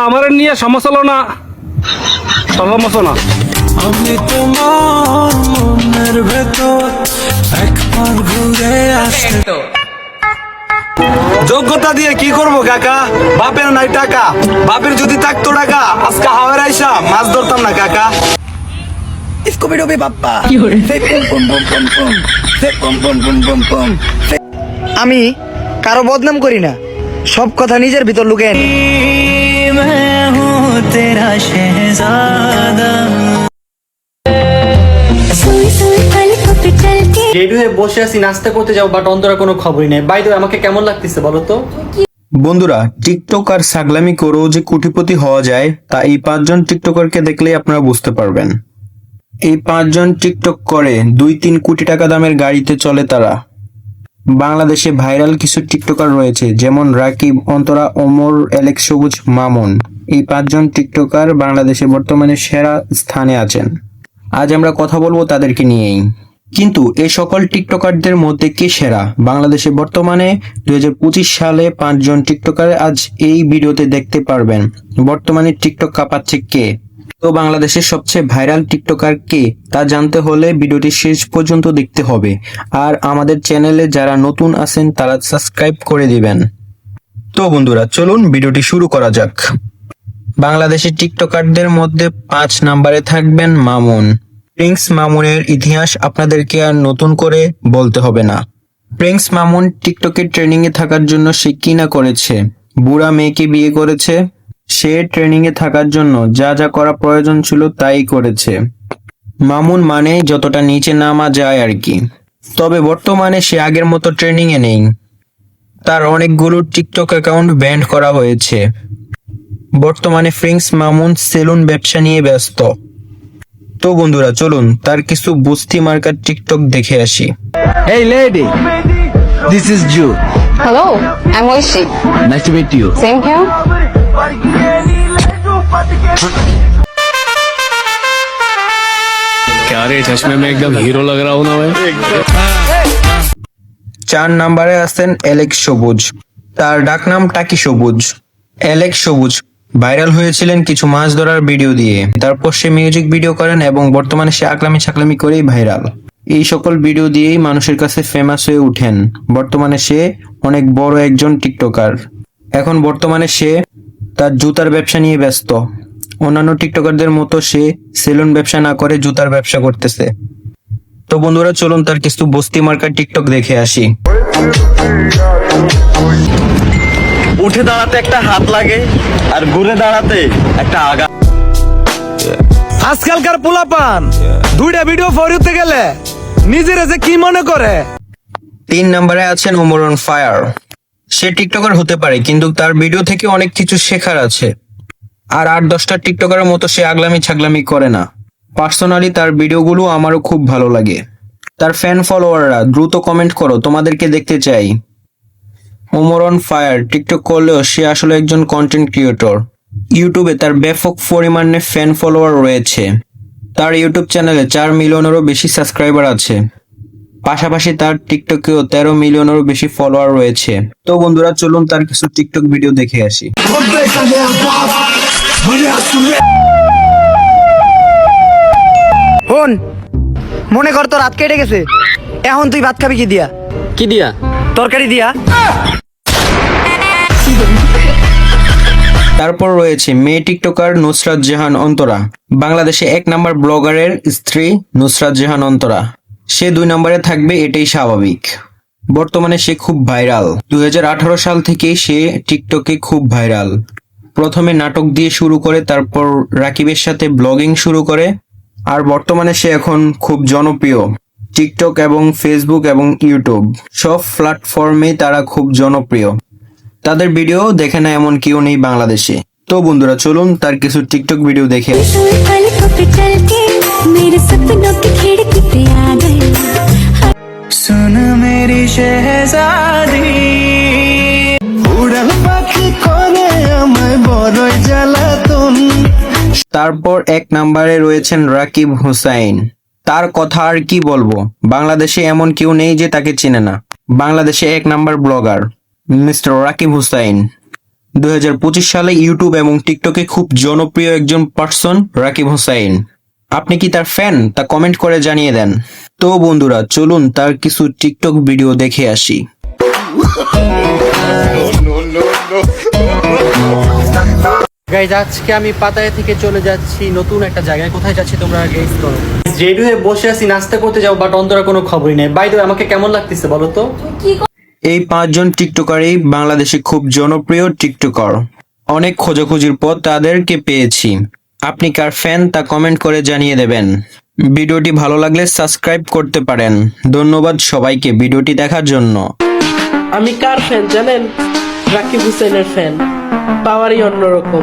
আমার নিয়ে সমস্যা হলো না সমস্যা না আমি তোমার মনের ভেতর একবার ঘুরে আসতে যোগ্যতা দিয়ে কি করব কাকা বাপের নাই টাকা বাপের যদি থাকতো টাকা আজকে হাওয়ার আইসা মাছ ধরতাম না কাকা. Say- আমি কারও বদনাম করি না সব কথা নিজের ভিতর লুকেন मैं हूँ तेरा शहजादा सुई सुई पलकों पे चल के রেডি হয়ে বসে আছি নাস্তা করতে যাবো বাট অন্তরা কোনো খবরই নেই বাইরে আমাকে কেমন লাগতেছে বলো তো বন্ধুরা টিকটক আর সাগলামি করেও যে কোটিপতি হওয়া যায় তা এই পাঁচজন টিকটকারকে দেখলেই আপনারা বুঝতে পারবেন এই পাঁচজন টিকটক করে দুই তিন কোটি টাকা দামের গাড়িতে চলে তারা বাংলাদেশে ভাইরাল কিছু টিকটকার রয়েছে, যেমন রাকিব, অন্তরা, ওমর এলেক্স সবুজ, মামুন। এই পাঁচজন টিকটকার বাংলাদেশে বর্তমানে সেরা স্থানে আছেন। আজ আমরা কথা বলব তাদেরকে নিয়েই। কিন্তু এই সকল টিকটকারদের মধ্যে কে সেরা? বাংলাদেশে বর্তমানে দুই হাজার পঁচিশ সালে পাঁচজন টিকটকার আজ এই ভিডিওতে দেখতে পারবেন। বর্তমানে টিকটক কাঁপাচ্ছে কে? তো বাংলাদেশের সবচেয়ে ভাইরাল টিকটকার কে তা জানতে হলে ভিডিওটি শেষ পর্যন্ত দেখতে হবে। আর আমাদের চ্যানেলে যারা নতুন আছেন, তারা সাবস্ক্রাইব করে দিবেন। তো বন্ধুরা, চলুন ভিডিওটি শুরু করা যাক। বাংলাদেশের টিকটকারদের মধ্যে পাঁচ নাম্বারে থাকবেন মামুন। প্রিন্স মামুনের ইতিহাস আপনাদেরকে আর নতুন করে বলতে হবে না। প্রিন্স মামুন টিকটকে ট্রেনিং এ থাকার জন্য সে কি না করেছে? বুড়া মেয়েকে বিয়ে করেছে? সে ট্রেনিং এ থাকার জন্য যা যা করা প্রয়োজন ছিল তাই করেছে মামুন মানে যতটা নিচে নামা যায় আর কি তবে বর্তমানে সে আগের মতো ট্রেনিং এ নেই তার অনেকগুলো টিকটক অ্যাকাউন্ট ব্যান্ড করা হয়েছে বর্তমানে ফ্রিংস মামুন সেলুন ব্যবসা নিয়ে ব্যস্ত তো বন্ধুরা চলুন তার কিছু বুস্তি মার্কার টিকটক দেখে আসি Hey lady, this is Jew. Hello, I'm Oishi. Nice to meet you. Same here. क्या रे चश्मे में एकदम हीरो लग रहा हूँ ना मैं চার নম্বরে আছেন এলেক্স সবুজ তার ডাকনাম টাকি সবুজ এলেক্স সবুজ ভাইরাল হয়েছিলেন কিছু মাছ ধরার ভিডিও দিয়ে তারপর সে মিউজিক ভিডিও করেন এবং বর্তমানে সে আকলামি ছাকলামি করেই ভাইরাল এই সকল ভিডিও দিয়েই মানুষের কাছে ফেমাস হয়ে উঠেন বর্তমানে সে অনেক বড় একজন টিকটকার এখন বর্তমানে সে তার জুতার ব্যবসা নিয়ে ব্যস্ত। অন্যান্য টিকটকারদের মতো সে সেলুন ব্যবসা না করে জুতার ব্যবসা করতেছে। তো বন্ধুরা চলুন তার কিছু বস্তি মার্কার টিকটক দেখে আসি। উঠে দাঁড়াতে একটা হাত লাগে আর ঘুরে দাঁড়াতে একটা আগা। আজকালকার পোলাপান দুইটা ভিডিও ফরিতে গেলে নিজের যে কি মনে করে? তিন নম্বরে আছেন ওমরন ফায়ার। সে টিকটকার হতে পারে, কিন্তু তার ভিডিও থেকে অনেক কিছু শেখার আছে। আর আট দশটা টিকটকারের মতো সে আগলামি ছাগলামি করে না। পার্সোনালি তার ভিডিওগুলো আমারও খুব ভালো লাগে। তার ফ্যান ফলোয়াররা, দ্রুত কমেন্ট করো, তোমাদেরকে দেখতে চাই। ওমরন ফায়ার, টিকটক করলেও সে আসলে একজন কন্টেন্ট ক্রিয়েটর ইউটিউবে তার ব্যাপক পরিমাণে ফ্যান ফলোয়ার রয়েছে। তার ইউটিউব চ্যানেলে চার মিলিয়নেরও বেশি সাবস্ক্রাইবার আছে। পাশাপাশি তার টিকটকেও তেরো মিলিয়নেরও বেশি ফলোয়ার রয়েছে। তো বন্ধুরা চলুন তার কিছু টিকটক ভিডিও দেখে আসি। হন মনে কর তোর রাত কেটে গেছে। এখন তুই ভাত খাবি কি দিয়া? কি দিয়া? তরকারি দিয়া। তারপর রয়েছে মেয়ে টিকটকার নুসরাত জাহান অন্তরা। বাংলাদেশে এক নাম্বার ব্লগারের স্ত্রী নুসরাত জাহান অন্তরা। সে দুই নম্বরে থাকবে, এটাই স্বাভাবিক। বর্তমানে সে খুব ভাইরাল। দুই হাজার আঠারো সাল থেকে সে টিকটকে খুব ভাইরাল। প্রথমে নাটক দিয়ে শুরু করে, তারপর রাকিবের সাথে ব্লগিং শুরু করে, আর বর্তমানে সে এখন খুব জনপ্রিয়। টিকটক এবং ফেসবুক এবং ইউটিউব সব প্ল্যাটফর্মে তারা খুব জনপ্রিয়। তাদের ভিডিও দেখে না এমন কেউ নেই বাংলাদেশে। তো বন্ধুরা, চলুন তার কিছু টিকটক ভিডিও দেখে আসি। सुई पलकों पे चल के मेरे सपनों की खिड़की पे आ गए सुन मेरी शहजादी উড়াল পাখি করে আমায় বড়ই জ্বালাতন তারপর এক নম্বরে রয়েছেন রাকিব হুসাইন তার কথা আর কি বলবো বাংলাদেশে এমন কেউ নেই যে তাকে চেনে না বাংলাদেশে এক number blogger mister Rakib Hussain দুই সালে ইউটিউব এবং টিকটকে খুব জনপ্রিয় একজন পার্সন রাকিব হোসাইন আপনি কি তার ফ্যান তা কমেন্ট করে জানিয়ে দেন। তো বন্ধুরা চলুন তার কিছু টিকটক ভিডিও দেখে আসি। গাইজ আজকে আমি পাতায় থেকে চলে যাচ্ছি নতুন একটা জায়গায়। কোথায় যাচ্ছি তোমরা গেস করো রেডি হয়ে বসে আছি নাস্তা করতে যাব বাট অন্তরা কোনো খবরই নেই। বাই আমাকে কেমন লাগতেছে বলো তো? এই পাঁচজন টিকটকারই বাংলাদেশে খুব জনপ্রিয় টিকটকার অনেক খোঁজাখুঁজির পর তাদেরকে পেয়েছি। আপনি কার ফ্যান তা কমেন্ট করে জানিয়ে দেবেন। ভিডিওটি ভালো লাগলে সাবস্ক্রাইব করতে পারেন। ধন্যবাদ সবাইকে ভিডিওটি দেখার জন্য। আমি কার ফ্যান জানেন? রাকিব হুসেনের ফ্যান পাওয়ারই অন্যরকম।